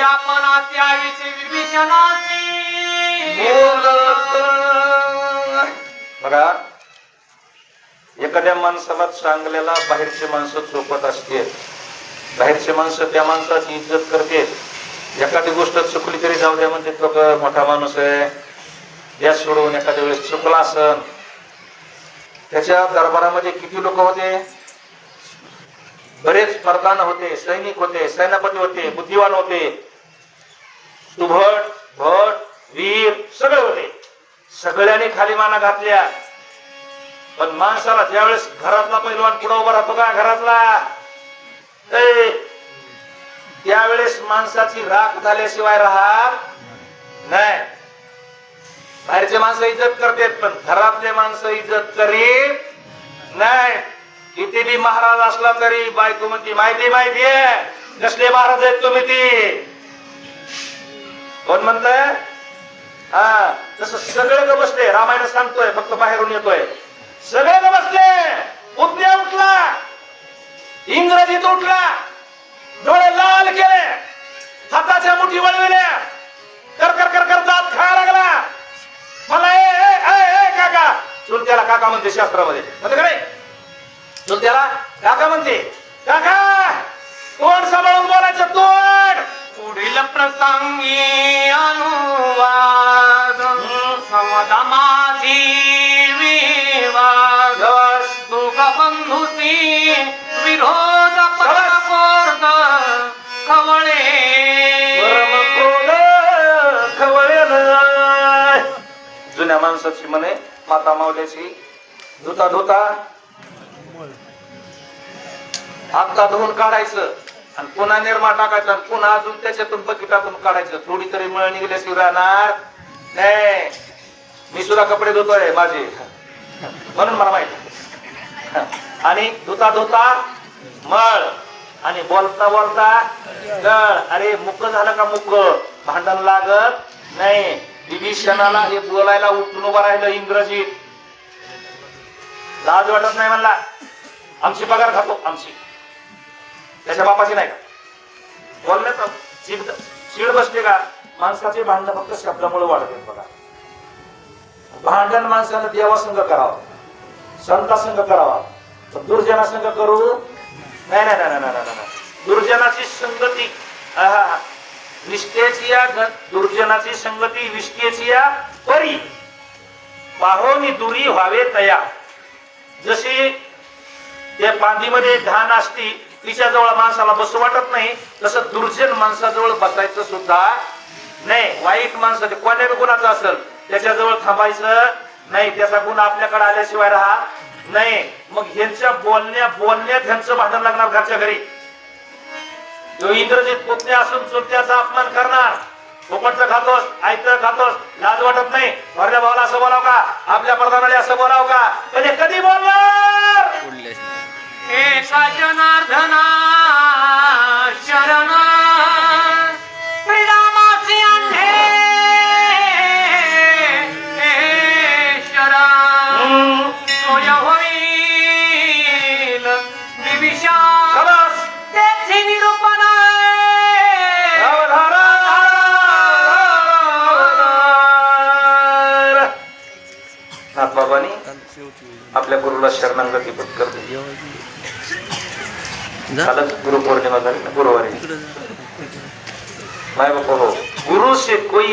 आपला त्याविषयी विभीषणाची बघा एखाद्या माणसाला चांगल्याला बाहेरचे माणसं चोपत असते बाहेरचे माणसं त्या माणसाची इज्जत करते एखादी गोष्ट चुकली तरी जाऊ द्या म्हणजे तो मोठा माणूस आहे या सोडून एखाद्या वेळेस चुकला असन. त्याच्या दरबारामध्ये किती लोक होते? बरेच स्पर्धान होते सैनिक होते सेनापती होते बुद्धिवान होते. सुभट भट वीर सगळे होते. सगळ्यांनी खाली माना घातल्या. पण माणसाला ज्यावेळेस घरातला पैलवान पुढे उभा राहतो का घरातला? त्यावेळेस माणसाची राख झाल्याशिवाय राहत नाही. बाहेरचे माणसं इज्जत करतात पण घरातले माणसं इज्जत करीत नाही. किती बी महाराज असला तरी बायको म्हणती माहिती माहिती आहे. कसले महाराज आहेत तुम्ही ती? कोण म्हणतंय? हा तसं सगळे ग बसले. रामायण सांगतोय फक्त बाहेरून येतोय. सगळे ग बसले. उद्या उठला. इंग्रजीत उठला. डोळे लाल केले. हाताच्या मुठी वळविल्या. कर कर कर कर दात खायला लागला. मला ए ए ए काका. चुलत्याला काका म्हणते शास्त्रामध्ये. म्हणते का नाही? चुलत्याला काका म्हणते. काका कोण सांभाळून बोलायचं तू? विलप्रसंगी प्रसंगी अनुवाद। समदमाजी विवाद। बस. बंधुसी विरोध शाबास. पटकोर्द खवळे जुन्या माणसाची म्हणे माता मावल्याची धुता धुता. हात धुवून काढायचं. आणि पुन्हा निर्मा टाकायचा आणि पुन्हा अजून त्याच्यातून बकेटातून काढायचं. थोडी तरी मळ निघल्याशिवाय राहणार नाही. मी सुद्धा कपडे धुतोय माझे. म्हणून मला माहीत. आणि धुता धुता मळ. आणि बोलता बोलता गळ. अरे मुक झालं का मुक? भांडण लागत नाही. विभीषणाला हे बोलायला उठून उभं राहिलं इंग्रजीत. लाज वाटत नाही म्हणला. आमची पगार खातो आमची. त्याच्या बापाची नाही का? बोलण्यात चिड चिड बसते का? माणसाचे भांडण फक्त शब्दामुळे वाढते बघा. भांडण माणसानं देवासंग करावं. संतासंग करावा. तर दुर्जना संघ करू? नाही नाही नाही नाही नाही, नाही, नाही. दुर्जनाची संगती निष्ठेची या दुर्जनाची संगती विष्ठेची या परी. पाहोनी दुरी व्हावे तया. जशी त्या पांदीमध्ये घाण असती तिच्या जवळ माणसाला बसू वाटत नाही. तसं दुर्जन माणसाजवळ बसायचं सुद्धा नाही. वाईट माणसं ते कोण्या बी गुणाचं असेल त्याच्याजवळ थांबायचं नाही. त्याचा गुण आपल्याकडे आल्याशिवाय राहा नाही. मग ह्यांच्या बोलण्या बोलण्यात ह्यांचं भांडण लागणार घरच्या घरी. तो इंग्रजीत पुतण्या असून चुलत्याचा अपमान करणार. पोपटचं खातोस आयतं खातोस लाज वाटत नाही. वरल्या भावाला असं बोलाव का? आपल्या प्रधानाला असं बोलाव का? पण हे कधी आपल्या गुरुला शरणांगती पत्कर दिली कालच गुरुपौर्णिमा झाली ना गुरुवारी. नाही बाबा हो, हो. गुरु से कोई